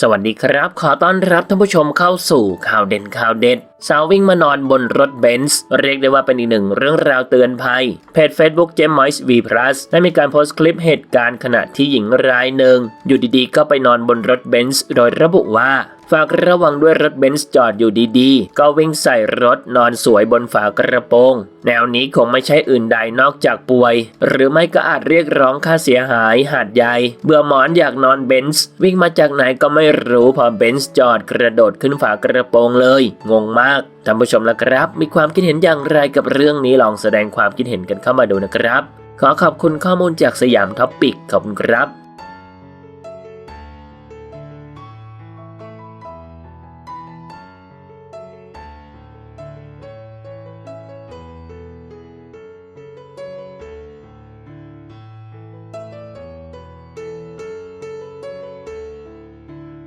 สวัสดีครับ ขอต้อนรับท่านผู้ชมเข้าสู่ข่าวเด่นข่าวเด็ด สาววิ่งมานอนบนรถเบนซ์เรียกได้ว่าเป็นอีกหนึ่งเรื่องราวเตือนภัย เพจ Facebook เจมมอยส์วีพลัสได้มีการโพสต์คลิปเหตุการณ์ขณะที่หญิงรายหนึ่ง อยู่ดีๆ ก็ไปนอนบนรถเบนซ์โดยระบุว่า ฝากระวังด้วยรถเบนซ์จอดอยู่ดีๆ ก็วิ่งใส่รถนอนสวยบนฝากระโปรง แนวนี้คงไม่ใช่อื่นใดนอกจากป่วย หรือไม่ก็อาจเรียกร้องค่าเสียหายหาดใหญ่เบื่อหมอนอยากนอนเบนซ์วิ่งมาจากไหนก็ไม่รู้พอเบนซ์จอดกระโดดขึ้นฝากระโปรงเลย งงมากท่านผู้ชมละครับ มีความคิดเห็นอย่างไรกับเรื่องนี้ลองแสดงความคิดเห็นกันเข้ามาดูนะครับ ขอขอบคุณข้อมูลจากสยามท็อปปิกขอบคุณครับ